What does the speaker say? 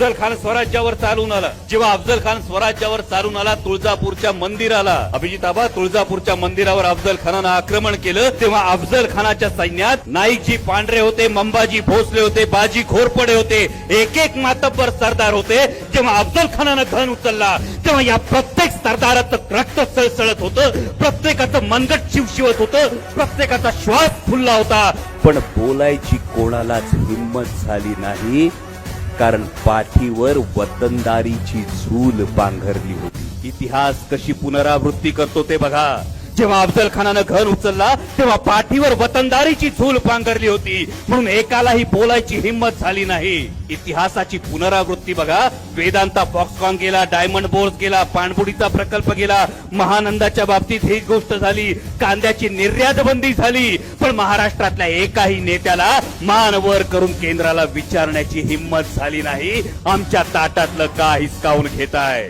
अफजल खान स्वराज्यावर चालून आला. जेव्हा अफजल खान स्वराज्यावर चालून आला तुळजापूरच्या मंदिराला. अभिजिताबा तुळजापूरच्या मंदिरावर अफजल खानानं आक्रमण केलं. तेव्हा अफजल खानाच्या सैन्यात नाईकजी पांढरे होते मंबाजी भोसले होते बाजी घोरपडे होते. एक एक मातब्बर सरदार होते. जेव्हा अफजल खानानं घन उचलला तेव्हा या प्रत्येक सरदाराचं रक्त सळसळत होतं. प्रत्येकाचं मनगट शिवशिवत होतं. प्रत्येकाचा श्वास फुलला होता. पण बोलायची कोणालाच हिंमत झाली नाही. कारण पाठीवर वतनदारीची झूल पांघरली होती. इतिहास कशी पुनरावृत्ती करतो ते बघा. जेव्हा अफजल खानानं घर उचलला तेव्हा पाठीवर वतनदारीची झूल पांघरली होती. म्हणून एकालाही बोलायची हिंमत झाली नाही. इतिहासाची पुनरावृत्ती बघा. वेदांता फॉक्सकॉन गेला डायमंड बोर्स गेला पाणबुडीचा प्रकल्प गेला. महानंदाच्या बाबतीत ही गोष्ट झाली. कांद्याची निर्यात बंदी झाली. पण महाराष्ट्रातल्या एकाही नेत्याला मानवर करून केंद्राला विचारण्याची हिंमत झाली नाही. आमच्या ताटातलं का हिसकावून घेताय?